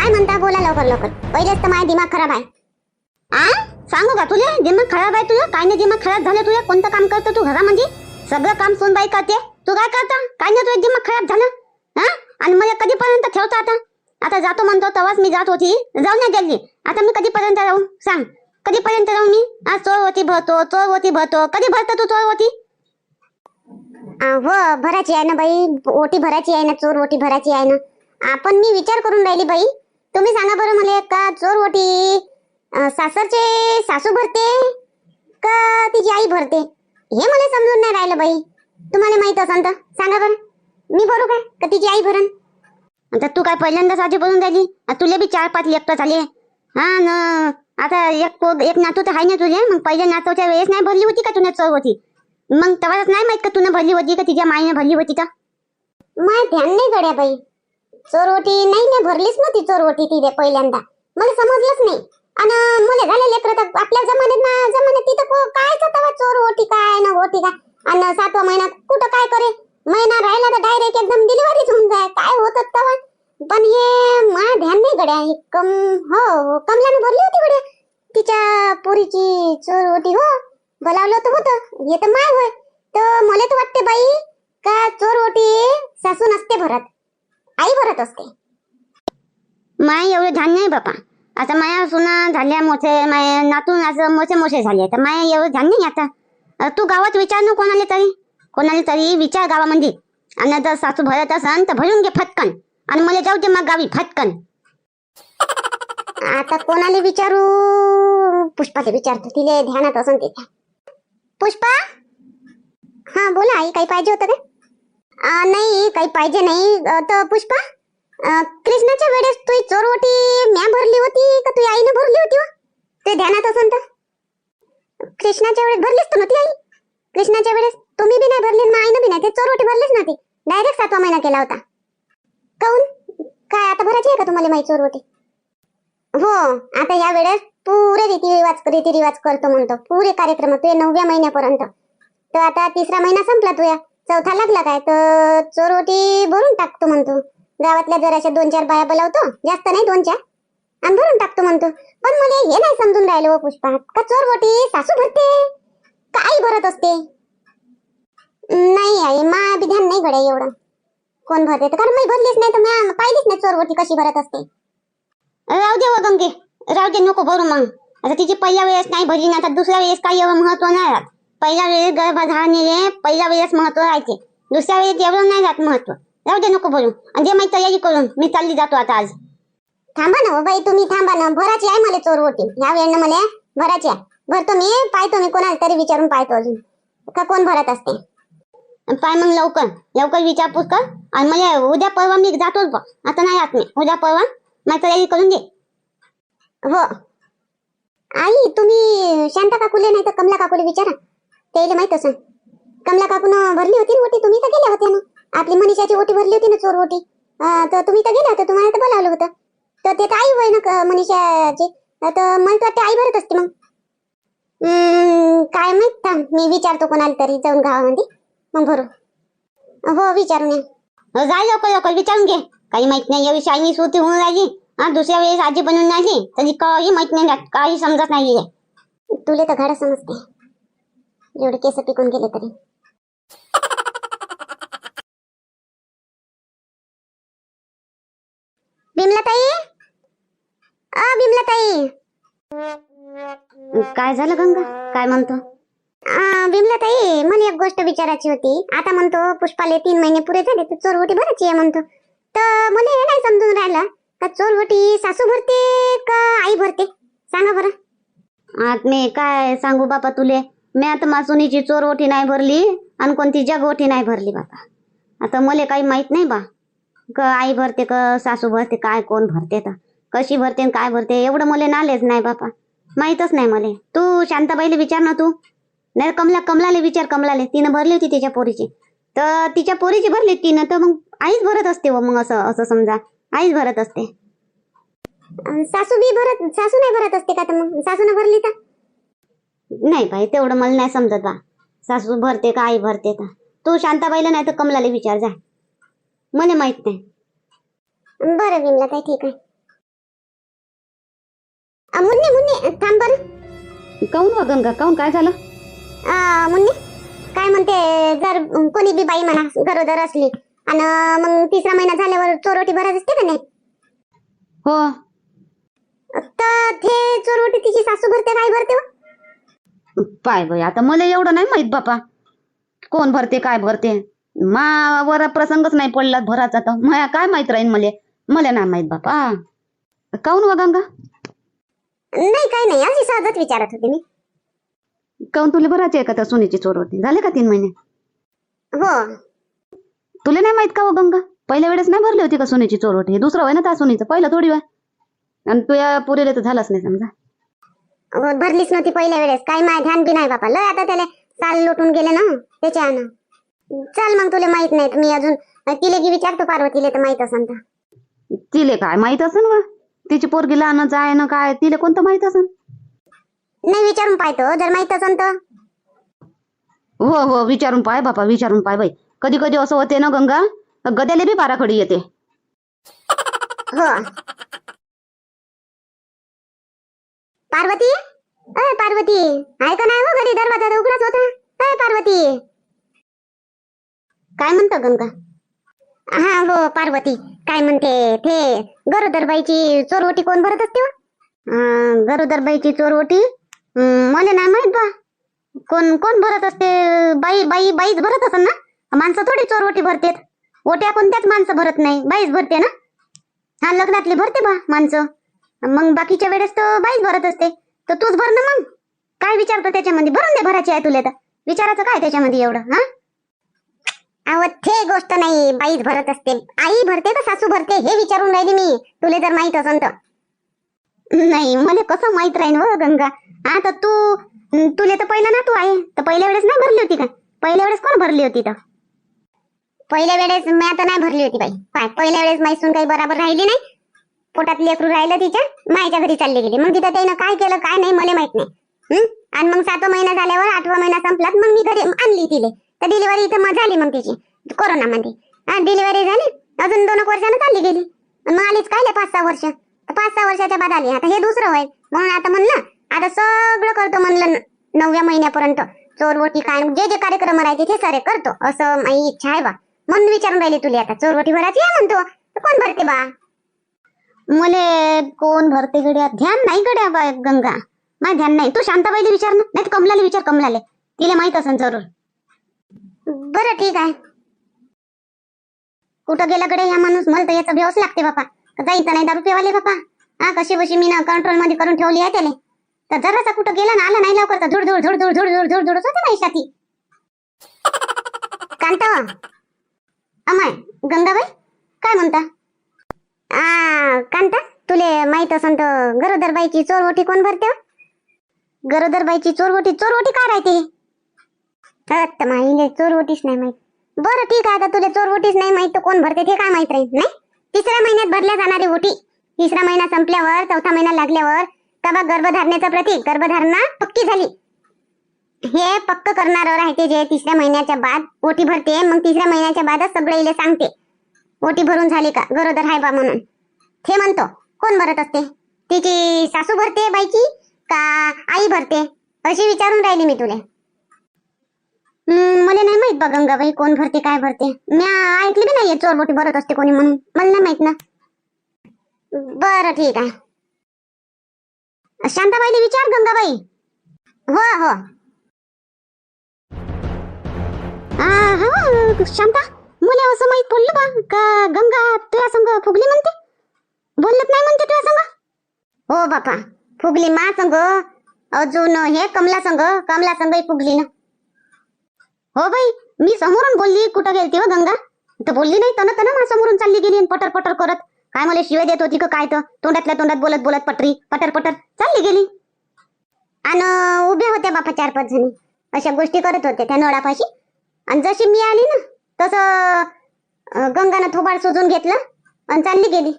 काय म्हणता बोला लवकर लवकर. पहिलेच तर माझा दिमाग खराब आहे. आ? सांगू का तुझे दिमाग खराब आहे तुझं? काय नाही दिमाग खराब झालं तुझं? कोणतं काम करतो तू म्हणजे सगळं काम सोनबाई करते. तू काय करता? काय नाही तुझं दिमाग खराब झालं? हा आणि मला कधीपर्यंत ठेवता आता? आता जातो म्हणतो तेव्हाच मी जात होती. जाऊ नाही दिल्ली आता मी कधीपर्यंत राहू? सांग. कधीपर्यंत राहू मी? आज चोर होती भरतो चोर होती भरतो. कधी भरतो तू चोर होती? हो भरायची आहे ना बाई. ओटी भरायची आहे ना चोर ओटी भरायची आहे ना. आपण मी विचार करून राहिली बाई. तुम्ही सांगा बरं मला का चोर ओटी सासरचे सासू भरते का तिची आई भरते? हे मला समजून नाही राहिलं बाई. तुम्हाला माहीत असेल तर सांगा बरं. मी भरू काय? का तिची आई भरण आता तू काय पहिल्यांदाच आधी बोलून राहिली? तुला तुले बी चार पाच लेकटं झाले हा न आता एक एक नातू तर आहे ना तुझे मग पहिल्या नातूच्या वेळेस नाही भरली होती का तुला चोर होती मग तेव्हाच नाही माहीत का तुला भरली होती का तिच्या माईने भरली होती का माय ध्यान नाही गड्या बाई. चोरवटी नाही नाही भरलीच नव्हती चोरवटी तिथे पहिल्यांदा. मला समजलंच नाही. आणि मुले झाले लेकर तर आपल्या जमान्यात ना जमान्यात तिथं काय तेव्हा चोर ओटी काय ना होती काय? आणि सातवा महिना कुठं काय करे? महिना राहिला तर डायरेक्ट एकदम डिलिव्हरीच होऊन जाय. काय होत तवा? पण हे मला ध्यान नाही गड्या हे कम हो हो, भरली होती गड्या. तिच्या पोरीची चोर ओटी हो. बोलावलं तर होतं. हे तर माय होय. तर मला तर वाटते बाई का चोर ओटी सासू नसते भरत. आई भरत असते. माय एवढं ध्यान नाही बापा. आता माया सुना झाल्या मोठे माया नातून असं मोठे मोठे झाले तर माया एवढं ध्यान नाही आता. अ, तू गावात विचार ना कोणाला तरी. कोणाला तरी विचार गावामध्ये. आणि जर सासू भरत असन तर भरून घे फटकन. आणि मला जाऊ दे मग गावी फटकन. आता कोणाला विचारू? पुष्पाला विचारतो तिले ध्यानात असन तिच्या पुष्पा? हा बोला आई काही पाहिजे होतं का? नाही काही पाहिजे नाही. तर पुष्पा कृष्णाच्या वेळेस तुझी चोरवटी म्या भरली होती का तुझी आईने भरली होती हो? ते ध्यानात असन तर. कृष्णाच्या वेळेस भरलीच तू नव्हती आई. कृष्णाच्या वेळेस तुम्ही बी नाही भरली ना आईनं बी नाही. ते चोरवटी भरलीच नव्हती. डायरेक्ट सातवा महिना केला होता. काऊन? काय आता भरायची आहे का तुम्हाला माहिती चोरवटी? हो आता या वेळेस पुरे रीतीरिवाज रीतिरिवाज करतो म्हणतो. पुरे कार्यक्रम तुझ्या नवव्या महिन्यापर्यंत. तर आता तिसरा महिना संपला तुया चौथा लागला काय? तर चोरवटी भरून टाकतो म्हणतो. गावातल्या जराशा दोन चार बाया बोलावतो जास्त नाही दोन चार आणि भरून टाकतो म्हणतो. पण मला हे नाही समजून राहिलं हो पुष्पा. का चोरवटी सासू भरते? का आई भरत असते? नाही आई मा ध्यान नाही घड्या एवढं. कोण भरते तर? कारण मी भरलीच नाही तर मी पाहिलीच नाही चोरवटी कशी भरत असते. राहू दे हो गंगे. राहू दे नको भरू मग. आता तिची पहिल्या वेळेस नाही भरली ना आता दुसऱ्या वेळेस काही एवढं महत्त्व नाही राहत. पहिल्या वेळेस गर्भधारणेले पहिल्या वेळेस महत्त्व राहते. दुसऱ्या वेळेस एवढं नाही राहत महत्त्व. राहू दे नको भरू आणि जे माहिती तयारी करून मी चालली जातो आता आज. थांबा ना हो बाई तुम्ही थांबा ना. भराची आहे मला चोर होती ह्या वेळेनं मला भराची आहे. भरतो मी पाहतो मी. कोणाला तरी विचारून पाहतो अजून. का कोण भरत असते? पाय मग लवकर. लवकर विचारपूस कर. आणि मला उद्या परवा मी जातोच बघ आता नाही जात मी. उद्या परवा माझी तयारी करून दे. हो. आई तुम्ही शांता काकूले नाही तर कमला काकूले विचारा. त्याला माहीत असं कमला काकून भरली होती ना ओटी? तुम्ही तर गेल्या होत्या ना. आपली मनीषाची ओटी भरली होती ना चोर ओटी? तर तुम्ही तर गेल्या होत्या तुम्हाला तर बोलावलं होतं. तर ते तर आई होय ना मनीषाची. तर मला तर वाटतं आई भरत असते मग. हम्म, काय माहीत थांब मी विचारतो कोणाला तरी जाऊन गावामध्ये. मग भरू. हो विचारून ये. जाय लवकर लवकर विचारून घे. काही माहीत नाही एवढी शायनी सुरती होऊन राहिली. हा दुसऱ्या वेळेस आजी बनून राहिली. तरी काही माहीत नाही काही समजत नाही तुले तर घड समजते. एवढे केस पिकून गेले तरी. बिमलाताई अ काय झालं गंगा? काय म्हणतो? बिमलाताई मला एक गोष्ट विचारायची होती. आता म्हणतो पुष्पाले तीन महिने पुरे झाले तर चोरवटी भरायची आहे म्हणतो. तर मला हे नाही समजून राहिलं. का चोरवटी सासू भरते का आई भरते? सांगा बरं. मी काय सांगू बापा तुले? मी आता मासुनीची चोर ओठी नाही भरली आणि कोणती जग ओठी नाही भरली बापा आता मला काही माहीत नाही बा. क आई भरते क सासू भरते काय कोण भरते तर. कशी भरते आणि काय भरते एवढं मला नालेच नाही बापा माहीतच नाही मला. तू शांताबाईला विचार ना तू. नाही कमला कमलाले विचार कमलाले. तिनं भरली होती तिच्या पोरीची. तर तिच्या पोरीची भरली तिनं तर मग आईच भरत असते व मग असं असं समजा. आईच भरत असते. सासू बी भरत सासू नाही भरत असते का तर मग? सासून भरली तर? नाही बाई तेवढं मला नाही समजत बा. सासू भरते का आई भरते का? तू शांताबाईला नाही तर कमलाला विचार जा. मला माहीत नाही. बरं विमला काय ठीक आहे. अ, मुन्नी मुन्नी थांब बरं. काऊन व गंगा? काऊन? काय झालं? अ, मुन्नी काय म्हणते जर कोणी बी बाई म्हणा गरोदर असली आणि मग तिसरा महिना झाल्यावर चोरोटी भरायची असते का नाही? हो. तर ते चोरोटी तिची सासू भरते काय भरते हो? पाय बाई आता मला एवढं नाही माहीत बापा. कोण भरते काय भरते? मावर प्रसंगच नाही पडला भराचा तर. माया काय माहीत राहीन मले? मला नाही माहीत बापा. काऊन व गंगा? नाही काही नाही. अशी सहजच विचारत होते मी. काऊन तुला भरायची आहे का त्या सोनीची चोर होती? झाले का तीन महिने? हो. तुला नाही माहीत का व गंगा? पहिल्या वेळेस नाही भरली होती का सोनीची चोर होती? हे दुसरं होय ना त्या सोनीचं? पहिलं थोडी वय आणि तुझ्या पुरीला तर झालाच नाही समजा. हो, भरलीच नव्हती पहिल्या वेळेस. काही माय ध्यान बी नाही बापा. लय आता त्याला साल लुटून गेले ना त्याच्यानं. चल मग तुला माहीत नाही मी अजून तिले की विचारतो पार्वतीला तर माहीत असन तर. तिले काय माहीत असन व? तिची पोरगी लहान जाय ना काय तिले कोणतं माहीत असन? नाही विचारून पाहतो जर माहीत असन तर. हो हो विचारून पाय बापा विचारून पाय बाई. कधी कधी असं होते ना गंगा गद्याले बी बाराखडी येते. हो. पार्वती? अय पार्वती. आहे का नाही हो घरी? दरवाजा उघडाच होता. अय पार्वती. काय म्हणतो गंगा? हा हो पार्वती. काय म्हणते? ते गरोदरबाईची चोरवटी कोण भरत असते हो? अं, गरोदरबाईची चोरवटी? मला नाही माहीत बा. कोण कोण भरत असते? बाई बाई बाईच भरत असेल ना? माणसं थोडी चोरवटी भरतेत. ओट्या कोणत्याच माणसं भरत नाही. बाईच भरते ना? हा लग्नातली भरते बा माणसं. मग बाकीच्या वेळेस तर बाईच भरत असते. तर तूच भर ना मग. काय विचारतो त्याच्यामध्ये? भरून दे भरायची आहे तुला तर. विचारायचं काय त्याच्यामध्ये एवढं हा? अहो ते गोष्ट नाही. बाईच भरत असते. आई भरते का सासू भरते हे विचारून राहिली मी. तुला जर माहीत असन तर. नाही मला कसं माहीत राहील हो गंगा? आता तू तुले तुला तर पहिला ना तू आहे. तर पहिल्या वेळेस नाही भरली होती का? पहिल्या वेळेस कोण भरली होती तर? पहिल्या वेळेस मी आता नाही भरली होती बाई. काय पहिल्या वेळेस मैसून काही बराबर राहिली नाही. पोटात लेकरू राहिलं तिच्या मायच्या घरी चालली गेली. मग तिथं त्यानं काय केलं काय नाही मला माहीत नाही. आणि मग सातवा महिना झाल्यावर आठवा महिना संपलात मग मी घरी आणली तिले. तर डिलिव्हरी इथं मग झाली मग तिची कोरोनामध्ये. हा डिलिव्हरी झाली. अजून दोन एक वर्षानं चालली गेली. मग आलीच काय पाच सहा वर्ष. पाच सहा वर्षाच्या बाद आली. आता हे दुसरं होय म्हणून आता म्हणलं आता सगळं करतो म्हणलं न- नवव्या महिन्यापर्यंत. चोरवटी काय जे जे कार्यक्रम राहायचे ते सारे करतो. असं माझी इच्छा आहे बा. म्हणून विचारून राहिली तुला आता. चोरवटी भरायची आहे म्हणतो. तर कोण भरते बा? मले कोण भरते गड्या? ध्यान नाही गड्या बा गंगा. माझं ध्यान नाही. तू शांताबाईला विचार ना. नाही कमलाले विचार कमलाले. तिला माहीत असेल जरूर. बरं ठीक आहे. कुठं गेला कडे ह्या माणूस? मला तर याचा व्यवस लागते बापा. जाईल तर नाही दारू पिवाले बापा. हा कशी बशी मी ना कंट्रोलमध्ये करून ठेवली आहे त्याने तर जरासा कुठं गेला ना आला नाही लवकर तर धुड धुड धुड धुड धुड धुड धुड धुडच होते नाही छाती कांता अमाय गंगाबाई काय म्हणता? कांता तुले माहीत असन तर गरोदरबाईची चोरवटी कोण भरते हो? गरोदरबाईची चोरवटी चोरवटी काय राहते हत्त माहिले चोरवटीच नाही माहीत. बरं ठीक आहे आता तुला चोरवटीच नाही माहीत तर कोण भरते ते काय माहीत राहील नाही? तिसऱ्या महिन्यात भरल्या जाणारी ओटी तिसरा महिना संपल्यावर चौथा महिना लागल्यावर तेव्हा गर्भधारणेचा प्रतीक गर्भधारणा पक्की झाली. हे पक्क करणार राहते जे तिसऱ्या महिन्याच्या बाद ओटी भरते मग तिसऱ्या महिन्याच्या बादच सगळे सांगते. ओटी भरून झाली का? गरोदर आहे बा म्हणून. हे म्हणतो कोण भरत असते? तिची सासू भरते बाईची का आई भरते? अशी विचारून राहिली मी तुले. मला नाही माहीत बा गंगाबाई कोण भरते काय भरते. मी ऐकली बी नाहीये चोरबोटी भरत असते कोणी म्हणून. मला नाही माहीत ना. बरं ठीक आहे. शांताबाईने विचार गंगाबाई. हो हो, हो शांता. मला असं माहीत पडलं बा? का गंगा तुझ्या संग फुगली म्हणते? बोलत नाही म्हणते तुझ्या संग? हो बापा फुगली मा संग अजून हे कमला संग कमला संग फुगली ना. हो बाई मी समोरून बोलली कुठं गेलती हो गंगा? तर बोलली नाही तन तन मा समोरून चालली गेली पटर पटर करत. काय मला शिवाय देत होती का काय तर? तोंडातल्या तोंडात बोलत बोलत पटरी पटर पटर चालली गेली. आणि उभ्या होत्या बापा चार पाच जणी. अशा गोष्टी करत होत्या त्या नळापाशी. आणि जशी मी आली ना तसं गंगानं थोबाड सुजून घेतलं आणि चालली गेली.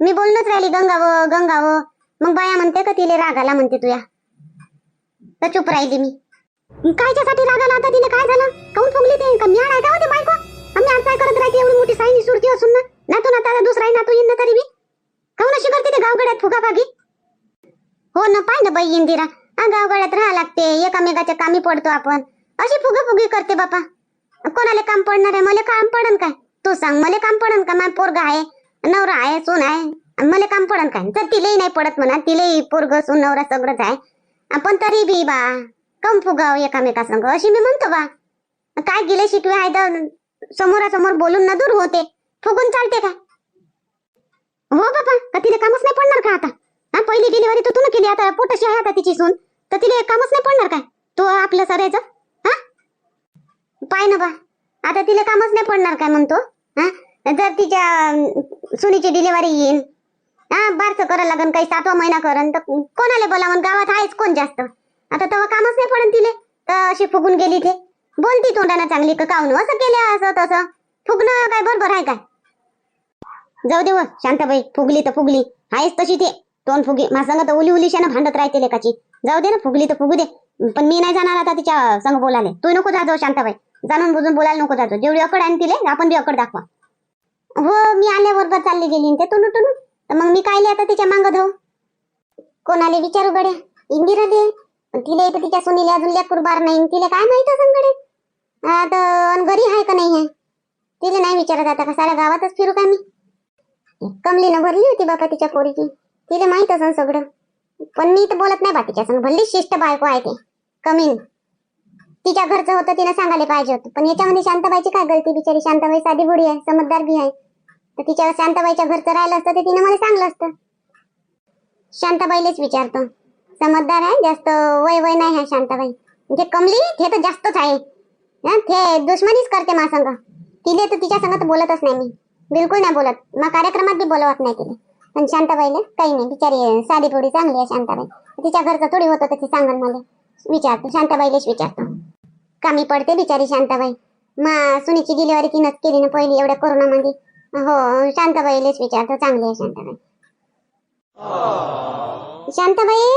मी बोलणंच राहिली गंगाव गंगाव मग बाया म्हणते का तिले राग आला? म्हणते तुया. तर चुप राहिली मी. कायच्यासाठी राग आला? आता तिने काय झालं? काऊन फुगली ते? का म्याड आहे का होते बायको? आम्ही आज काय करत राहते एवढी मोठी साईनी सुरती असून ना. नातू त्याला दुसरा नातू येईन तरी मी काऊन अशी करते ते गावगड्यात फुगा फागी हो ना पाय ना बाई इंदिरा. गावगड्यात राहा लागते. एकामेकाच्या कामी पडतो आपण. अशी फुगी फुगी करते बापा. कोणाला काम पडणार आहे? मला काम पडन काय? तू सांग मला काम पडन का? माझा पोरगा आहे नवरा आहे सून आहे. मला काम पडन काय तर तिलाही नाही पडत म्हणा तिलाही पोरग सून नवरा सगळंच आहे. आपण तरी बी बा कम फुगाव एकामेका संग. अशी मी म्हणतो बा. काय गेले शिकवे आहे तर समोरासमोर बोलून ना दूर होते. फुगून चालते का? हो बाबा का तिला कामच नाही पडणार का आता? हा पहिली डिलिव्हरी तू तू केली आता पोटाशी आहे आता तिची सून. तर तिला कामच नाही पडणार काय? तो आपलं सरायचं हा? पाय ना बा. आता तिला कामच नाही पडणार काय म्हणतो? हा? जर तिच्या सुनीची डिलिव्हरी येईल हा? बारसं करायला लागन काही सातवा महिना करन तर कोणाला बोलावं? गावात आहेच कोण जास्त? आता तेव्हा कामच नाही पडन तिले. तर अशी फुगून गेली ते. बोलती तोंडाना चांगली का काऊन? असं केलं असं तसं. फुगणं काय बरोबर आहे काय? जाऊ दे व शांताबाई. फुगली तर फुगली. आहेच तशी ते. तोंड फुगी मासंग तर उली उलीशानं भांडत राहते लेकाची. जाऊ दे ना फुगली तर फुगू दे. पण मी नाही जाणार आता तिच्या संग बोलाले तू नको जाजो शांताबाई. जाणून बुजून बोलायला नको जातो. जेवढी अकड आणि तिले आपण बी अकड दाखवा. हो मी आल्याबरोबर चालली गेली ते टुनू तुनू तर मग मी कायले आता तिच्या मांग धाव? कोणाला विचारू गड्या? इंदिरा दे. तिले तर इथं तिच्या सुनीले अजून लेकूर बार नाही तिला काय माहीत असं गडे आता घरी आहे का नाही आहे तिले नाही विचारत आता का साऱ्या गावातच फिरू का मी? कमलीनं भरली होती बापा तिच्या पोरीची. तिला माहीत असं सगळं. पण मी तर बोलत नाही बा तिच्या संग भल्ली शिष्ट बायको आहे ते. कमीन तिच्या घरचं होतं तिनं सांगायला पाहिजे होतं. पण याच्यामध्ये शांताबाईची काय गलती? बिचारी शांताबाई साधी बुडी आहे समजदार बी आहे. तर तिच्या शांताबाईच्या घरचं राहिलं असतं तर तिने मला सांगलं असतं. शांताबाईलाच विचारतो. समजदार आहे जास्त वय वय नाही आहे शांताबाई. म्हणजे कमली हे तर जास्तच आहे. हं, ते दुश्मनीच करते मा संग. तिले तर तिच्या संग तर बोलतच नाही मी. बिलकुल नाही बोलत. मग कार्यक्रमात बी बोलवत नाही तिने पण शांताबाईला काही नाही. बिचारी साधी थोडी चांगली आहे शांताबाई. तिच्या घरचं थोडी होतं तर ती सांगन मला. विचारतो. शांताबाईलाच विचारतो. कामी पडते बिचारी शांताबाई. मा सुनीची डिलिव्हरी तिनंच केली ना पहिली एवढ्या कोरोनामध्ये हो शांताबाईलाच विचारतो हो, चांगली आहे शांताबाई. शांताबाई?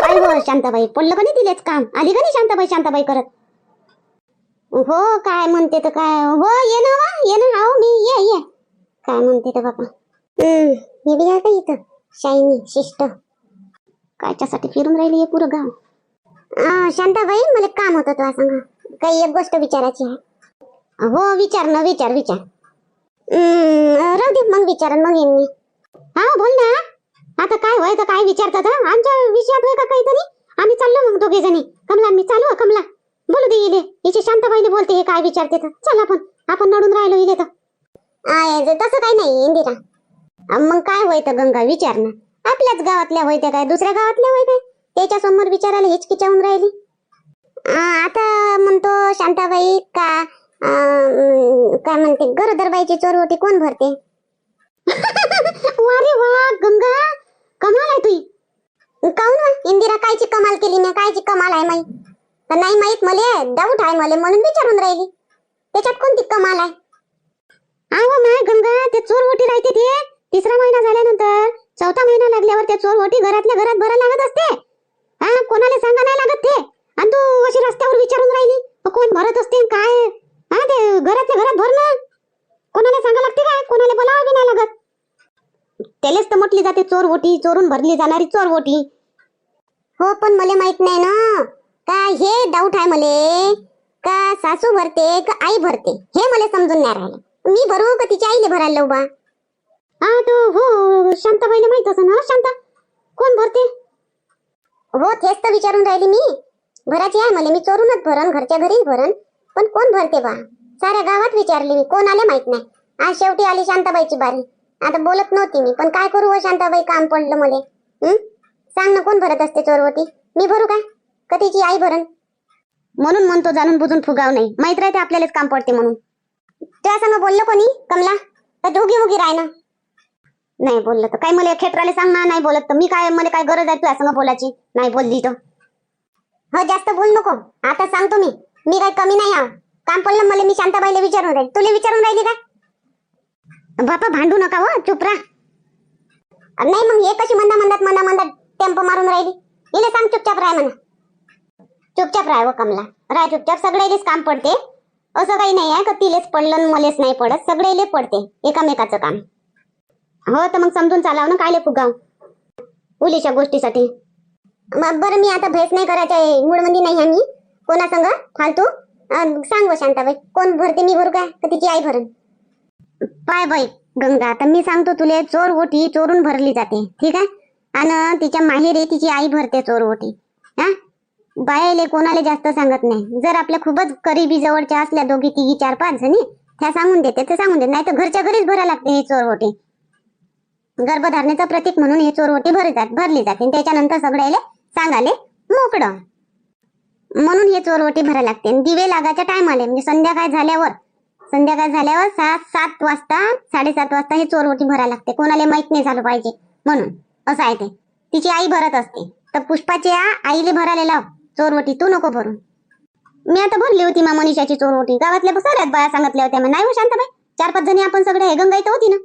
काय हो शांताबाई पडलं का नाही तिलेच काम? आली का नाही शांताबाई शांताबाई करत? हो काय म्हणते तर काय हो ये ना वा ये ना आहो मी ये ये. काय म्हणते तर बाबा हम्म हे बी का इथं? शायनी शिष्ट. कायच्यासाठी फिरून राहिली हे पुरं गाव? शांताबाई मला काम होतं तुला सांगा. काही एक गोष्ट विचारायची आहे. हो विचार ना विचार विचार. हम्म, राहू दे मग विचार मग येईन मी हा बोल ना. आता काय होय तर काय विचारतात आमच्या विषयात होय का काहीतरी आम्ही चाललो मग दोघे जणी. कमला मी चालू कमला. बोलू दे इले. हिचे शांताबाईने बोलते हे काय विचारते तर. चल आपण. आपण नडून राहिलो इले तर. तसं काही नाही इंदिरा. मग काय होय तर गंगा विचार ना. आपल्याच गावातल्या होय त्या काय? दुसऱ्या गावातल्या होय काय? त्याच्यासमोर विचारायला हिचकिचावून राहिली. आता म्हणतो शांताबाई का काय म्हणते गरोदरबाईची होती कोण भरते? वा रे वा गंगा कमाल आहे तुई. काऊन वा? इंदिरा कायची कमाल केली ना कायची कमाल आहे माई? नाही माहीत मले डाऊट आहे मले म्हणून विचारून राहिली. त्याच्यात कोणती कमाल आहे? अहो माय गंगा ते चोर ओटी राहते ते. तिसरा महिना झाल्यानंतर चौथा महिना लागल्यावर ते चोरवटी घरातल्या घरात भरा लागत असते. हा कोणाला सांगा नाही लागत ते. आणि तू अशी रस्त्यावर विचारून राहिली. मग कोण भरत असते काय? हा ते घरातल्या घरात भर ना कोणाला सांगा लागते काय? कोणाला बोलावं बी नाही लागत. त्यालाच तर म्हटली जाते चोर ओटी चोरून भरली जाणारी चोर ओटी. हो पण मला माहीत नाही ना. का हे डाऊट आहे मले? का सासू भरते का आई भरते? हे मला समजून नाही राहिले. मी भरू का तिच्या आईने भरायला उभा? हा तो हो शांताबाईला माहीत असं ना शांता? कोण भरते? हो तेच तर विचारून राहिली मी. भराची आहे मला मी चोरूनच भरन घरच्या घरीच भरन पण कोण भरते बा? साऱ्या गावात विचारली मी कोण आले माहीत नाही. आज शेवटी आली शांताबाईची बारी. आता बोलत नव्हती मी पण काय करू व शांताबाई काम पडलं मले. हम्म सांग ना कोण भरत असते चोरवटी? मी भरू काय? का तिची आई भरन म्हणून म्हणतो जाणून बुजून फुगाव नाही. माहीत राहते आपल्यालाच काम पडते म्हणून. त्या सांग बोललो कोणी? कमला? तर दोघी मुगी राय ना. नाही बोललं तर. काय मला खेटराले सांग ना नाही बोलत तर. मी काय मला काय गरज आहे तुला संग बोलायची? नाही बोलली तर. हो जास्त बोल नको. आता सांगतो मी. मी काय कमी नाही आहो. काम पडलं मला मी शांताबाईला विचारून राहील. तुला विचारून राहिली का? बापा भांडू नका हो. चुप राहा. नाही मग हे कशी मंदा मंदात मंदा मंदात टेम्पो मारून राहिली? इले सांग चुपचाप राह म्हणा. चुपचाप राह व हो, कमला. राय चुपचाप. सगळ्यालेच काम पडते. असं काही नाही आहे का तिलेच पडलं मलेच नाही पडत. सगळेले पडते. एकामेकाचं काम. हो तर मग समजून चालाव ना कायले फुगाव? उलीच्या गोष्टीसाठी. मग बरं मी आता भेस नाही करायच्या मूडमध्ये नाही आम्ही कोणा संग? फालतू? सांग व शांताबाई. कोण भरते मी भरू काय? तर तिची आई भरण पाय बाई गंगा आता मी सांगतो तुले चोर ओटी चोरून भरली जाते. ठीक आहे? आणि तिच्या माहेरी तिची आई भरते चोर ओटी. हा? बायाले कोणाला जास्त सांगत नाही. जर आपल्या खूपच करीबी जवळच्या असल्या दोघी तिघी चार पाच जणी त्या सांगून देते ते सांगून देते. नाही तर घरच्या घरीच भरा लागते हे चोर ओटी. गर्भधारणेचं प्रतीक म्हणून ही चोरवटी भरली जात भरली जाते. आणि त्याच्यानंतर सगळ्याले सांगाले मोकळं. म्हणून हे चोरवटी भरायला लागते. दिवे लागायच्या टायमाले म्हणजे संध्याकाळ झाल्यावर संध्याकाळ झाल्यावर सात सात वाजता साडेसात वाजता हे चोरवटी भरायला लागते. कोणाला माहीत नाही झालं पाहिजे म्हणून. असं आहे ते. तिची आई भरत असते. तर पुष्पाची आईले भरायला लाव. चोरवटी तू नको भरून मी आता भरली होती मा मनीषाची चोरवटी गावातल्या बसवल्यात बाया सांगितल्या होत्या. मग नाही हो शांताबाई चार पाच जणी आपण सगळे हे गंगाईत होती ना.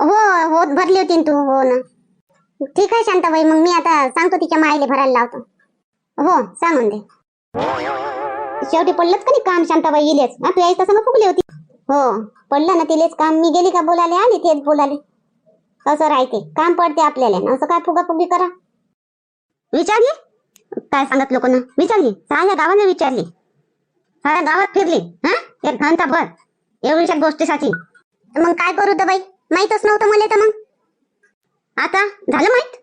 हो हो भरली होती तू हो ना. ठीक आहे शांताबाई मग मी आता सांगतो तिच्या माईले भरायला लावतो. हो सांगून दे. शेवटी पडलंच का नाही काम शांताबाई येलेच हा तू आई तसं फुगली होती. हो पडलं ना तिलेच काम. मी गेली का बोलाले आली तेच बोलाले असं राहते. काम पडते आपल्याला. असं काय फुगाफुगी करा. विचारली? काय सांगत लोकांना? विचारली? साऱ्या गावाने विचारली. साऱ्या गावात फिरली. हा? एक घंटा भर एवढ्याशा गोष्टीसाठी. मग काय करू तर बाई? माहीतच नव्हतं मला तर मग. आता झालं माहीत?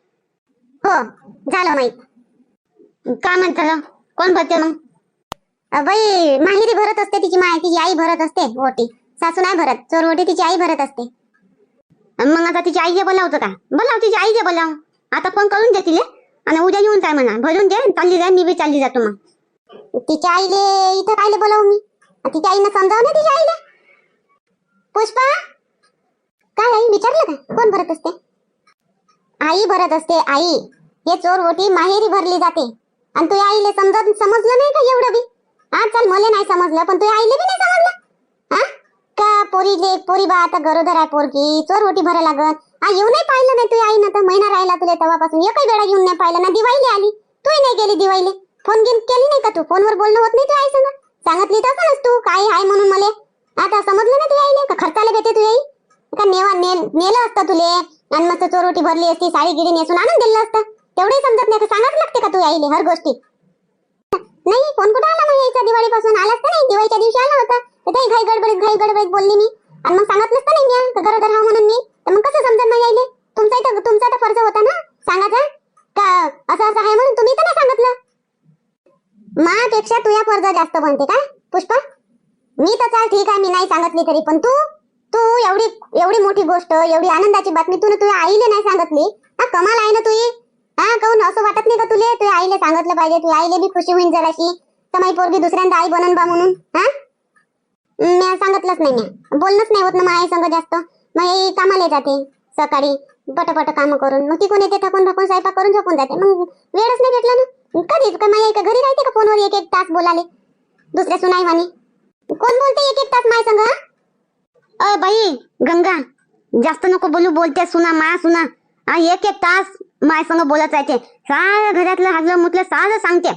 हो झालं माहीत. काय म्हणत? झालं कोण भरते मग? बाई माहेरी भरत असते तिची माय तिची आई भरत असते ओटी. सासू नाही भरत चोर ओटी तिची आई भरत असते. मग आता तिची आई जे बोलावतो का? बोलाव तिची आई जे बोलाव. आता फोन करून दे तिले आणि उद्या येऊन काय म्हणा. भरून दे चालली जाय मी बी चालली जातो मग. तिच्या आईले इथं कायले बोलावू मी? तिच्या आईनं समजाव ना तिच्या आईले? पुष्पा? काय आई विचारलं का? कोण भरत असते? आई भरत असते आई. हे चोर ओटी माहेरी भरली जाते. आणि तुझ्या आईले समजत समजलं नाही का एवढं बी? हा चल मला नाही समजलं पण तुझ्या आईले बी नाही समजलं. हा? का पोरीले पोरी बा आता गरोदर आहे पोरगी चोर ओटी भरायला लागत हा येऊ नाही पाहिलं नाही तुझ्या आईनं तर? महिना राहिला तुला तेव्हापासून. एकही वेळा येऊन नाही पाहिलं ना? दिवाळीला आली. तूही नाही गेली दिवाळीले. फोन घेऊन केली नाही का तू? फोनवर बोलणं होत नाही तुझ्या आई संग सांगितली तर तू काय आहे म्हणून मला? आता समजलं ना तुझ्या आईने का खर्चाला भेटे तुझ्या आई? का नेवा नेल नेलं असतं तुले? आणि मस्त चोरोटी भरली असती साडी गिडी नेसून आणून दिलं असतं. तेवढे समजत नाही का सांगाच लागते का तू आईले हर गोष्टी? नाही फोन कुठं आला मग यायचा दिवाळीपासून? आलाच तर नाही दिवाळीच्या दिवशी आला होता. तर काही घाई गडबडीत घाई गडबडीत बोलली मी. आणि मग सांगत नसतं नाही मी का गरोदर हा म्हणून मी. तर मग कसं समजत नाही यायले? तुमचा इथं तुमचा तर फर्ज होता ना? सांगायचा का असं असं आहे म्हणून तुम्ही तर नाही सांगितलं? मापेक्षा तुझ्या फर्ज जास्त बनते काय पुष्पा? मी तर चाल ठीक आहे मी नाही सांगितली तरी. पण तू? तू एवढी एवढी मोठी गोष्ट एवढी आनंदाची बातमी तू तुझ्या आईले नाही सांगितली? हा कमाल आहे ना तुझी हा काऊन असं वाटत नाही का तुले? तुझ्या आईले सांगितलं पाहिजे तुझ्या आईले बी खुशी होईल जराशी. तर माझी पोरगी दुसऱ्यांदा आई बनन बा म्हणून हा? मी सांगितलंच नाही मी. बोलणंच नाही होत ना माझ्या आई संग जास्त. मग आई कामाला जाते सकाळी पटपट काम करून. मग तिकून येते थकून थकून स्वयंपाक करून झोपून जाते. मग वेळच नाही भेटला ना? कधी? का माझ्या घरी राहते का फोनवर एक एक तास बोलाले दुसऱ्या सुनाई म्हणे कोण बोलते एक एक तास माझ्या संग हा? अ बाई गंगा जास्त नको बोलू बोलते सुना मा सुना. आ एक एक तास माय संग बोलत राहते सार घरातलं हागलं मुतलं सारं सांगते.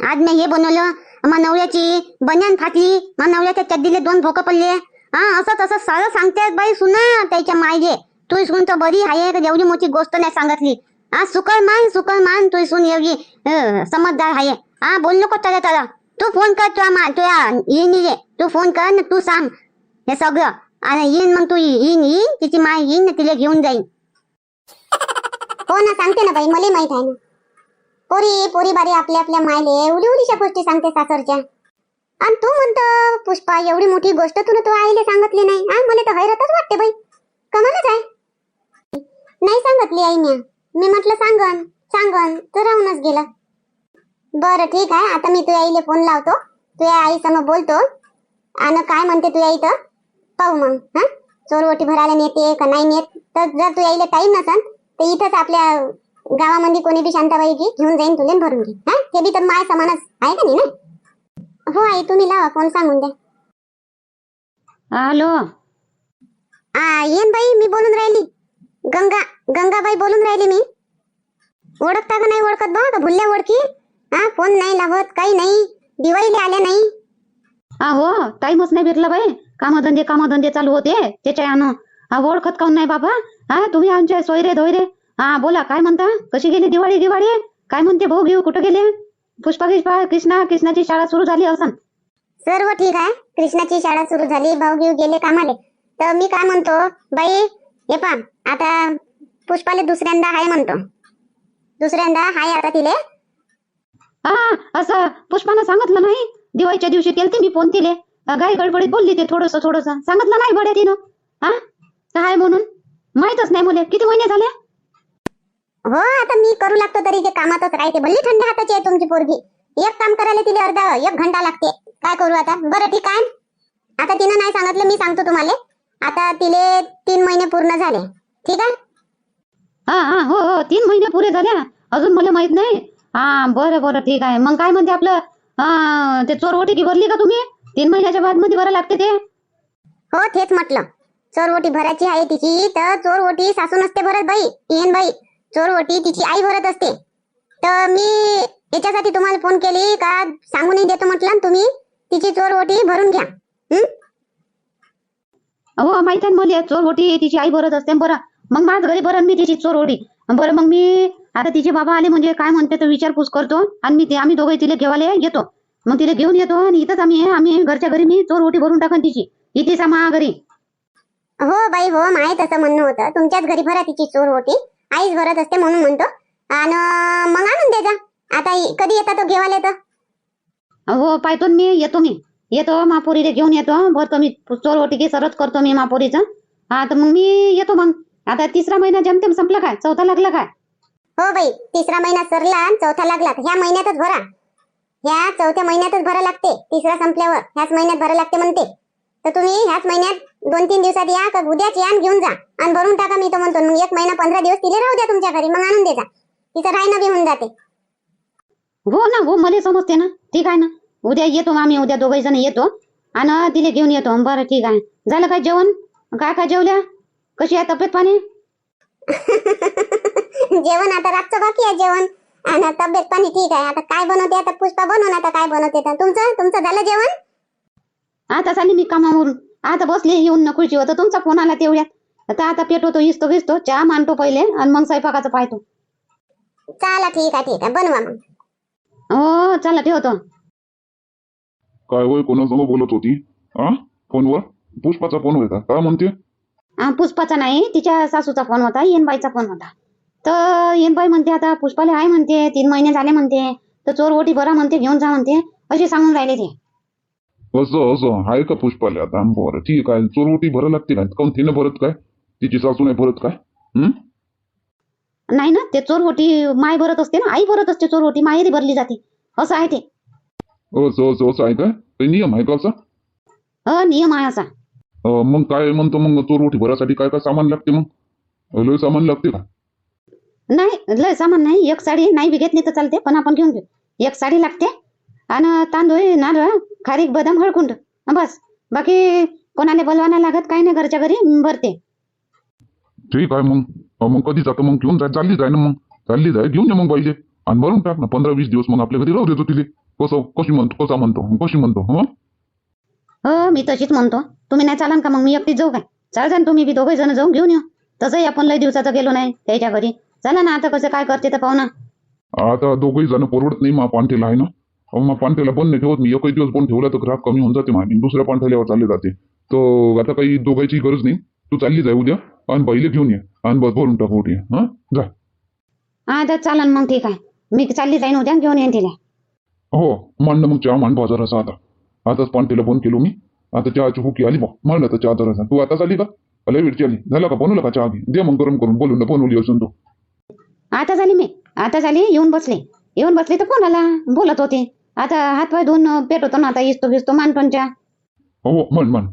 आज मी हे बनवलं मा नवऱ्याची बन्यान फाटली मा नवऱ्याच्या चड्डीले दोन भोकं पडले. हा असं तसं सारं सांगते बाई सुना त्याच्या मायजे तू इसून तर बरी आहे का एवढी मोठी गोष्ट नाही सांगितली. हा सुकर मान सुकर मान तू इसून एवढी समजदार आहे. हा बोल नको त्याला तू फोन कर तुझ्या मा तुझ्या ये तू फोन कर ना तू सांग. हे सगळं. आणि येईन मग तू येईन येईन. तिची माय येईन ना तिला घेऊन जाईन. हो ना सांगते ना बाई मला माहीत आहे ना. पोरी पोरी बारी आपल्या आपल्या मायले उडी उडीच्या गोष्टी सांगते सासरच्या. आणि तू म्हणतो पुष्पा एवढी मोठी गोष्ट तुला तू आईले सांगितली नाही. हा मला तर हैरतच वाटते बाई. कमालच आहे. नाही सांगितली आई म्या. मी म्हटलं सांगन सांगन तर राहूनच गेला. बरं ठीक आहे. आता मी तुझ्या आईले फोन लावतो. तुझ्या आई समोर बोलतो. आणि काय म्हणते तुझ्या इथं पाहू मग हा? चोरवटी भरायला नेते का नाही नेत? तर जर तुझ्या आईला टाईम नसन तर इथंच आपल्या गावामध्ये कोणी बी शांताबाई की घेऊन जाईन तुले भरून घे हा? ते बी तर माय समानच आहे का नाही ना? हो आई तुम्ही लावा फोन सांगून द्या. हॅलो. आ येन बाई मी बोलून राहिली. गंगा गंगाबाई बोलून राहिली मी. ओळखता का नाही ओळखत बा का भुल्ल्या ओळखी? हा फोन नाही लावत काही नाही दिवाळीला आल्या नाही. हा हो टाइमच नाही भेटला बाई. कामधंदे कामधंदे चालू होते. त्याच्या यानं हा ओळखत काऊन नाही बाबा? हा तुम्ही आमचे सोयरे धोयरे? हा बोला काय म्हणता? कशी गेली दिवाळी दिवाळी काय म्हणते भाऊ घेऊ कुठं गेले? पुष्पा पुष्पा कृष्णा कृष्णाची शाळा सुरू झाली असं सर्व ठीक आहे. कृष्णाची शाळा सुरू झाली भाऊ घेऊ गेले कामाले. तर मी काय म्हणतो बाई हे पा आता पुष्पाले दुसऱ्यांदा हाय म्हणतो. दुसऱ्यांदा हाय आता तिले. हा असं पुष्पानं सांगितलं नाही? दिवाळीच्या दिवशी केलते मी फोन तिले. गाई गडबडीत बोलली ते थोडस थोडस. सांगितलं नाही बड्या तिनं. हा? काय म्हणून? माहीतच नाही मुले. किती महिने झाले? हो आता मी करू लागतो तरी ते कामातच राहते. भल्ली थंड हाताची आहे तुमची पोरगी. एक काम करायला तिला अर्धा एक घंटा लागते. काय करू आता? बरं ठीक आहे. आता तिनं नाही सांगितलं मी सांगतो तुम्हाला. आता तिले तीन महिने पूर्ण झाले. ठीक आहे? हा हा हो हो. तीन महिने पुरे झाले. अजून मला माहीत नाही. हा बरं बरं. ठीक आहे. मग काय म्हणते आपलं? हा, ते चोरवटी की भरली का तुम्ही? तीन महिन्याच्या बादमध्ये भरा लागते ते? हो तेच म्हटलं. चोरवटी भरायची आहे तिची तर चोरवटी सासू नसते भरत बाई येन बाई. चोरवटी तिची आई भरत असते. तर मी याच्यासाठी तुम्हाला फोन केली का? सांगूनही देतो म्हटलं तुम्ही. तिची चोरवटी भरून घ्या. हं? माहीत आहे मला चोरवटी तिची आई भरत असते बरं. मग माझ घरी भरण मी तिची चोरवटी. बरं मग मी आता तिचे बाबा आले म्हणजे काय म्हणते तर विचारपूस करतो आणि मी ते आम्ही दोघे तिला घेवाले येतो. मग तिला घेऊन येतो आणि इथंच आम्ही आम्ही घरच्या घरी मी चोरवटी भरून टाकन तिची. इथेच आम्हा घरी. हो बाई हो माय तसं म्हणणं होतं. तुमच्याच घरी भरा तिची चोरवटी आईच भरत असते म्हणून म्हणतो. आणि मग आणून दे जा. आता इ- कधी येता तो घेवाले तर हो पाहतो ना मी. येतो मी. येतो महापुरीला घेऊन येतो. भरतो मी. चोरवटी की सरच करतो मी महापुरीचं हा तर मग मी येतो मग. आता तिसरा महिना जमतेम संपला काय? चौथा लागला काय? हो बाई तिसरा महिना सरला आणि चौथा लागला. ह्या महिन्यातच भरा. ह्या चौथ्या महिन्यातच भरा लागते. तिसरा संपल्यावर ह्याच महिन्यात भरा लागते म्हणते. तर तुम्ही ह्याच महिन्यात दोन तीन दिवसात या का उद्याच या घेऊन जा. आणि भरून टाका मी तर म्हणतो मग एक महिना पंधरा दिवस तिथे राहू द्या तुमच्या घरी मग आणून दे जा. तिचं राहणं बी होऊन जाते. हो ना हो मला समजते ना. ठीक आहे ना. उद्या येतो आम्ही उद्या दोघे जण येतो. आणि तिला घेऊन येतो. बरं ठीक आहे. झालं काय जेवण? काय काय जेवल्या? कशी आहे तब्येत पाणी? जेवण आता रातचं बाकी आहे जेवण. आणि तब्येत पाणी ठीक आहे. आता काय बनवते? आता पुष्पा बनवून आता काय बनवते तर. तुमचं? तुमचं झालं जेवण? आता चालली मी कामावरून. आता बसले येऊन न खुर्ची होतं तुमचा फोन आला तेवढ्यात. आता आता पेटवतो हिसतो घिसतो चहा मांडतो पहिले आणि मग स्वयंपाकाचं पाहतो. चला ठीक आहे ठीक आहे. बनवा मग. हो चला ठेवतो. काय होय? कोणासंग बोलत होती? हा फोनवर? पुष्पाचा फोन होय का काय म्हणते? हा, पुष्पाचा नाही तिच्या सासूचा फोन होता येनबाईचा फोन होता. तर येनबाई म्हणते आता पुष्पाले आहे म्हणते तीन महिने झाले म्हणते तर चोरवटी बरा म्हणते घेऊन जा म्हणते असे सांगून राहिले ते. असं असं आहे का पुष्पाला आता? बरं ठीक आहे. चोरवटी भरं लागते काय काऊन तिनं भरत काय? तिची सासू नाही भरत काय? हं? नाही ना ते चोरवटी माय भरत असते ना आई भरत असते चोरवटी माहेरी भरली जाते. असं आहे ते. असं असं असं आहे काय काही नियम आहे का असा? अ नियम आहे असा. अं, मग काय म्हणतो मग चोरवटी भरासाठी काय काय सामान लागते मग? लय सामान लागते का? नाही लय सामान नाही. एक साडी नाही बी घेतली तर चालते पण आपण घेऊन घेऊ. एक साडी लागते आणि तांदूळ नारळ खारीक बदाम हळकुंड. बस. बाकी कोणाला बोलवायला लागत काही नाही घरच्या घरी भरते. ठीक आहे मग. मग कधी जातं मग? घेऊन जाय चालली जाय ना मग. चालली जाय घेऊन ये मग पाहिजे आणि भरून टाक ना पंधरा वीस दिवस मग आपल्या घरी राहू देतो तिथे कसं कशी म्हणतो कसा म्हणतो कशी म्हणतो हं? हो मी तशीच म्हणतो. तुम्ही नाही चालान का मग? मी एकटीच जाऊ काय? चाल जा तुम्ही बी दोघे जण जाऊन घेऊन येऊ. तसंही आपण लय दिवसाचं गेलो नाही त्याच्या घरी. चला ना आता कसं काय करते तर पाहू ना. आता दोघंही जण परवडत नाही मा पांठेला आहे ना. अहो, मा पांठेला बंद नाही ठेवत. मी एकही दिवस बंद ठेवला तर ग्राहक कमी होऊन जाते माझी दुसऱ्या पांठेल्यावर चालले जाते. तर आता काही दोघांची गरज नाही. तू चालली जाय उद्या आणि पहिले घेऊन ये. आणि बस भरून टाक उठी. हा? जा. हा तर चालन मग ठीक आहे. मी चालली जाईन उद्या घेऊन येईन तिला. हो मांड मग चहा मांड बाजाराचा आता. आताच पांठेला बंद केलो मी. आता चहाची हुकी आली बा. मांड आता चहा जरासा. तू आता चाली का? लय वेळची आली. झाला का? बनवलं का चहा? दे मग गरम करून. बोलून बनवली असून तू. आता झाली मी. आता झाली येऊन बसले. येऊन बसले तर कोणाला आला बोलत होते? आता हात पाय धुवून पेट होतो ना आता इस्तो गिस्तो मांडतो हो, हो म्हण म्हण.